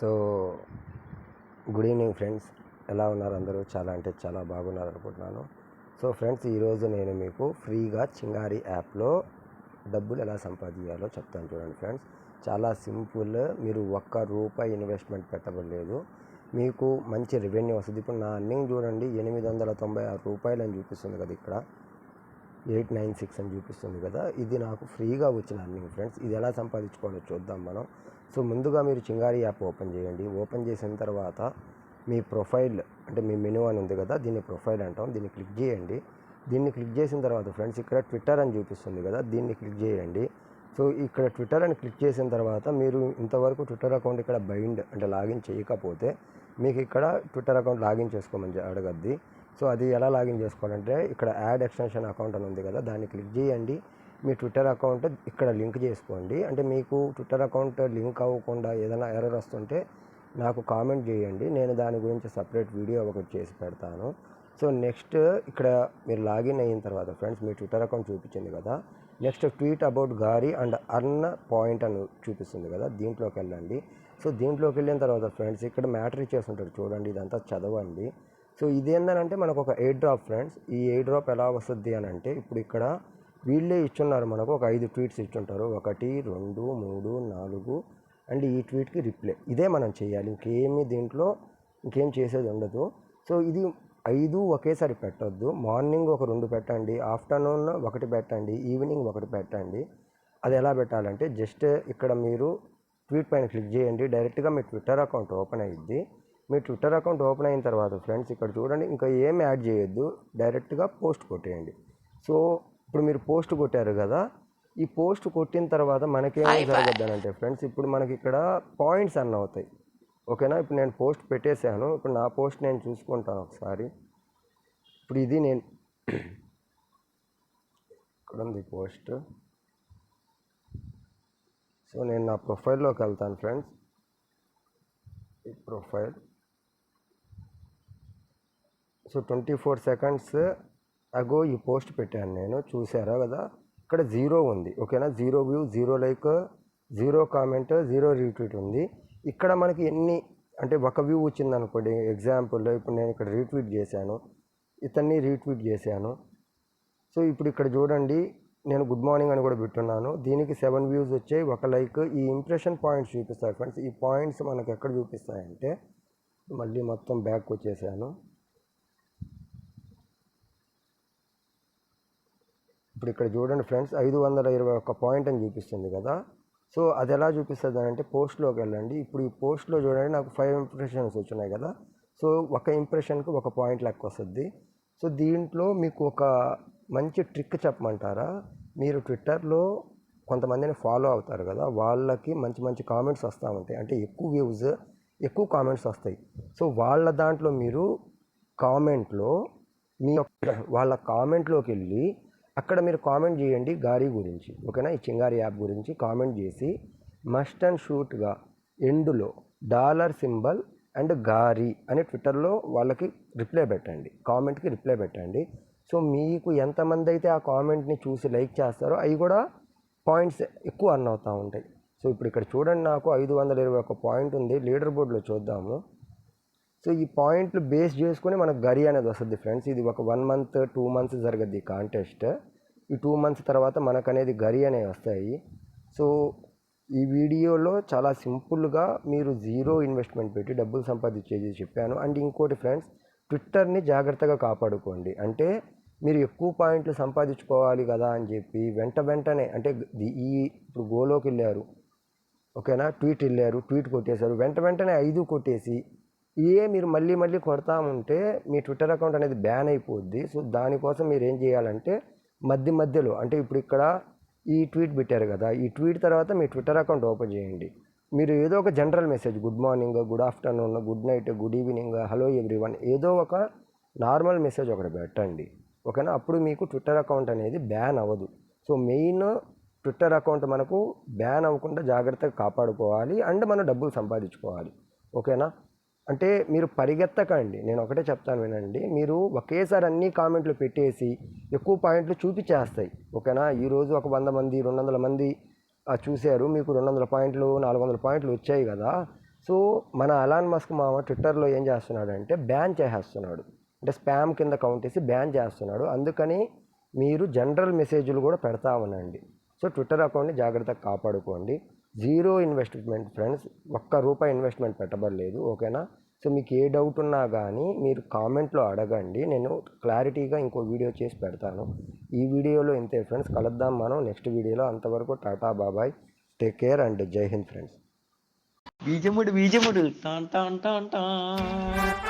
So good evening friends. ఎలా ఉన్నారు అందరూ? చాలా అంటే చాలా బాగున్నారు అనుకుంటున్నాను. సో ఫ్రెండ్స్ ఈరోజు నేను మీకు ఫ్రీగా చింగారి యాప్లో డబ్బులు ఎలా సంపాదించాలో చెప్తాను చూడండి ఫ్రెండ్స్. చాలా సింపుల్ మీరు ఒక్క రూపాయి ఇన్వెస్ట్మెంట్ పెట్టబడలేదు. మీకు మంచి రెవెన్యూ వస్తుంది. ఇప్పుడు నా అర్నింగ్ చూడండి ఎనిమిది వందల తొంభై ఆరు రూపాయలు అని చూపిస్తుంది కదా ఇక్కడ. ఎయిట్ నైన్ సిక్స్ అని చూపిస్తుంది కదా. ఇది నాకు ఫ్రీగా వచ్చిన అర్నింగ్ ఫ్రెండ్స్. ఇది ఎలా సంపాదించుకోవాలో చూద్దాం మనం. సో ముందుగా మీరు చింగారి యాప్ ఓపెన్ చేయండి. ఓపెన్ చేసిన తర్వాత మీ ప్రొఫైల్ అంటే మీ మెనూ అని ఉంది కదా దీన్ని ప్రొఫైల్ అంటాం. దీన్ని క్లిక్ చేయండి. దీన్ని క్లిక్ చేసిన తర్వాత ఫ్రెండ్స్ ఇక్కడ ట్విట్టర్ అని చూపిస్తుంది కదా దీన్ని క్లిక్ చేయండి. సో ఇక్కడ ట్విట్టర్ అని క్లిక్ చేసిన తర్వాత మీరు ఇంతవరకు ట్విట్టర్ అకౌంట్ ఇక్కడ బైండ్ అంటే లాగిన్ చేయకపోతే మీకు ఇక్కడ ట్విట్టర్ అకౌంట్ లాగిన్ చేసుకోమని అడగద్ది. సో అది ఎలా లాగిన్ చేసుకోవాలంటే ఇక్కడ యాడ్ ఎక్స్టెన్షన్ అకౌంట్ అని ఉంది కదా దాన్ని క్లిక్ చేయండి. మీ ట్విట్టర్ అకౌంట్ ఇక్కడ లింక్ చేసుకోండి. అంటే మీకు ట్విట్టర్ అకౌంట్ లింక్ అవ్వకుండా ఏదైనా ఎర్రర్ వస్తుంటే నాకు కామెంట్ చేయండి. నేను దాని గురించి సపరేట్ వీడియో ఒకటి చేసి పెడతాను. సో నెక్స్ట్ ఇక్కడ మీరు లాగిన్ అయిన తర్వాత ఫ్రెండ్స్ మీ ట్విట్టర్ అకౌంట్ చూపించింది కదా. Next tweet about Gari and earn point అని చూపిస్తుంది కదా దీంట్లోకి వెళ్ళండి. సో దీంట్లోకి వెళ్ళిన తర్వాత ఫ్రెండ్స్ ఇక్కడ మ్యాటర్ ఇచ్చేస్తుంటారు చూడండి ఇదంతా చదవండి. సో ఇదేందనంటే మనకు ఒక ఎయిర్ డ్రాప్ ఫ్రెండ్స్ ఈ ఎయిర్ డ్రాప్ ఎలా వస్తుంది అని అంటే ఇప్పుడు ఇక్కడ వీళ్ళే ఇచ్చున్నారు మనకు. ఒక ఐదు ట్వీట్స్ ఇచ్చుంటారు. ఒకటి రెండు మూడు నాలుగు. అండ్ ఈ ట్వీట్కి రిప్లై. ఇదే మనం చేయాలి. ఇంకేమి దీంట్లో ఇంకేం చేసేది ఉండదు. సో ఇది ఐదు ఒకేసారి పెట్టొద్దు. మార్నింగ్ ఒక రెండు పెట్టండి. ఆఫ్టర్నూన్ ఒకటి పెట్టండి. ఈవినింగ్ ఒకటి పెట్టండి. అది ఎలా పెట్టాలంటే జస్ట్ ఇక్కడ మీరు ట్వీట్ పైన క్లిక్ చేయండి. డైరెక్ట్గా మీ ట్విట్టర్ అకౌంట్ ఓపెన్ అయ్యిద్ది మీ ట్విట్టర్ అకౌంట్ ఓపెన్ అయిన తర్వాత ఫ్రెండ్స్ ఇక్కడ చూడండి. ఇంకా ఏం యాడ్ చేయొద్దు. డైరెక్ట్గా పోస్ట్ కొట్టేయండి. సో ఇప్పుడు మీరు పోస్ట్ కొట్టారు కదా ఈ పోస్ట్ కొట్టిన తర్వాత మనకేం జరగద్దు అంటే ఫ్రెండ్స్ ఇప్పుడు మనకి ఇక్కడ పాయింట్స్ అన్న అవుతాయి. ఓకేనా? ఇప్పుడు నేను పోస్ట్ పెట్టేశాను. ఇప్పుడు నా పోస్ట్ నేను చూసుకుంటాను ఒకసారి. ఇప్పుడు ఇది నేను ఇక్కడ ఉంది పోస్ట్. సో నేను నా ప్రొఫైల్లోకి వెళ్తాను ఫ్రెండ్స్. ఈ profile. So twenty four seconds ago ఈ పోస్ట్ పెట్టాను నేను. చూసారా కదా? ఇక్కడ జీరో ఉంది. ఓకేనా? Zero view zero like zero comment zero retweet ఉంది. ఇక్కడ మనకి ఎన్ని అంటే ఒక వ్యూ వచ్చింది అనుకోండి. ఎగ్జాంపుల్ ఇప్పుడు నేను ఇక్కడ రీట్వీట్ చేశాను. ఇతన్ని రీట్వీట్ చేశాను. సో ఇప్పుడు ఇక్కడ చూడండి. నేను గుడ్ మార్నింగ్ అని కూడా పెట్టున్నాను. దీనికి సెవెన్ వ్యూస్ వచ్చాయి. ఒక లైక్ ఈ ఇంప్రెషన్ పాయింట్స్ చూపిస్తాయి ఫ్రెండ్స్. ఈ పాయింట్స్ మనకు ఎక్కడ చూపిస్తాయంటే మళ్ళీ మొత్తం బ్యాక్ వచ్చేసాను. ఇప్పుడు ఇక్కడ చూడండి ఫ్రెండ్స్ ఐదు వందల ఇరవై ఒక్క పాయింట్ అని చూపిస్తుంది కదా. సో అది ఎలా చూపిస్తుంది అని అంటే పోస్ట్లోకి వెళ్ళండి. ఇప్పుడు ఈ పోస్ట్లో చూడండి నాకు ఫైవ్ ఇంప్రెషన్స్ వచ్చినాయి కదా. సో ఒక ఇంప్రెషన్కి ఒక పాయింట్ లెక్క వస్తుంది. సో దీంట్లో మీకు ఒక మంచి ట్రిక్ చెప్పమంటారా? మీరు ట్విట్టర్లో కొంతమందిని ఫాలో అవుతారు కదా వాళ్ళకి మంచి మంచి కామెంట్స్ వస్తూ ఉంటాయి. అంటే ఎక్కువ వ్యూస్ ఎక్కువ కామెంట్స్ వస్తాయి. సో వాళ్ళ దాంట్లో మీరు కామెంట్లో మీ యొక్క వాళ్ళ కామెంట్లోకి వెళ్ళి అక్కడ మీరు కామెంట్ చేయండి గారి గురించి ఓకేనా? ఈ చింగారి యాప్ గురించి కామెంట్ చేసి మస్ట్ అండ్ షూట్గా ఎండులో డాలర్ సింబల్ అండ్ గారి అని ట్విట్టర్లో వాళ్ళకి రిప్లై పెట్టండి కామెంట్కి రిప్లై పెట్టండి. సో మీకు ఎంతమంది అయితే ఆ కామెంట్ని చూసి లైక్ చేస్తారో అవి కూడా పాయింట్స్ ఎక్కువ అర్న్ అవుతూ ఉంటాయి. సో ఇప్పుడు ఇక్కడ చూడండి నాకు ఐదు వందల ఇరవై ఒక పాయింట్ ఉంది లీడర్ బోర్డులో చూద్దాము. సో ఈ పాయింట్లు బేస్ చేసుకొని మనకు గరి అనేది వస్తుంది ఫ్రెండ్స్. ఇది ఒక వన్ మంత్ టూ మంత్స్ జరగద్ది కాంటెస్ట్ ఈ టూ మంత్స్ తర్వాత మనకు అనేది గరి అనేవి వస్తాయి. సో ఈ వీడియోలో చాలా సింపుల్గా మీరు జీరో ఇన్వెస్ట్మెంట్ పెట్టి డబ్బులు సంపాదించేది చెప్పాను. అండ్ ఇంకోటి ఫ్రెండ్స్ ట్విట్టర్ని జాగ్రత్తగా కాపాడుకోండి. అంటే మీరు ఎక్కువ పాయింట్లు సంపాదించుకోవాలి కదా అని చెప్పి వెంట వెంటనే అంటే ఈ ఇప్పుడు గోలోకి వెళ్ళారు ఓకేనా? ట్వీట్ వెళ్ళారు ట్వీట్ కొట్టేశారు వెంట వెంటనే ఐదు కొట్టేసి ఇయే మీరు మళ్ళీ మళ్ళీ కొడతా ఉంటే మీ ట్విట్టర్ అకౌంట్ అనేది బ్యాన్ అయిపోద్ది. సో దానికోసం మీరు ఏం చేయాలంటే మధ్య మధ్యలో అంటే ఇప్పుడు ఇక్కడ ఈ ట్వీట్ పెట్టారు కదా ఈ ట్వీట్ తర్వాత మీ ట్విట్టర్ అకౌంట్ ఓపెన్ చేయండి. మీరు ఏదో ఒక general message good morning good afternoon good night good evening hello everyone ఏదో ఒక నార్మల్ మెసేజ్ ఒకటి పెట్టండి. ఓకేనా? అప్పుడు మీకు ట్విట్టర్ అకౌంట్ అనేది బ్యాన్ అవ్వదు. సో మెయిన్ ట్విట్టర్ అకౌంట్ మనకు బ్యాన్ అవ్వకుండా జాగ్రత్తగా కాపాడుకోవాలి అండ్ మనం డబ్బులు సంపాదించుకోవాలి. ఓకేనా? అంటే మీరు పరిగెత్తకండి. నేను ఒకటే చెప్తాను వినండి. మీరు ఒకేసారి అన్ని కామెంట్లు పెట్టేసి ఎక్కువ పాయింట్లు చూపించేస్తాయి. ఓకేనా? ఈరోజు ఒక వంద మంది రెండు వందల మంది చూశారు. మీకు రెండు వందల పాయింట్లు నాలుగు వందల పాయింట్లు వచ్చాయి కదా. సో మన అలాన్ మస్క్ మామ ట్విట్టర్లో ఏం చేస్తున్నాడు అంటే బ్యాన్ చేసేస్తున్నాడు. అంటే స్పామ్ కింద కౌంట్ చేసి బ్యాన్ చేస్తున్నాడు. అందుకని మీరు జనరల్ మెసేజ్లు కూడా పెడతా ఉండండి. సో ట్విట్టర్ అకౌంట్ని జాగ్రత్తగా కాపాడుకోండి. జీరో ఇన్వెస్ట్మెంట్ ఫ్రెండ్స్ ఒక్క రూపాయి ఇన్వెస్ట్మెంట్ పెట్టబడలేదు ఓకేనా? సో మీకు ఏ డౌట్ ఉన్నా కానీ మీరు కామెంట్లో అడగండి. నేను క్లారిటీగా ఇంకో వీడియో చేసి పెడతాను. ఈ వీడియోలో ఇంతే ఫ్రెండ్స్. కలుద్దాం మనం నెక్స్ట్ వీడియోలో. అంతవరకు టాటా బాబాయ్. Take care and Jai Hind friends. బీజముడు బీజముడు. టాన్ టాన్ టాన్ టాన్.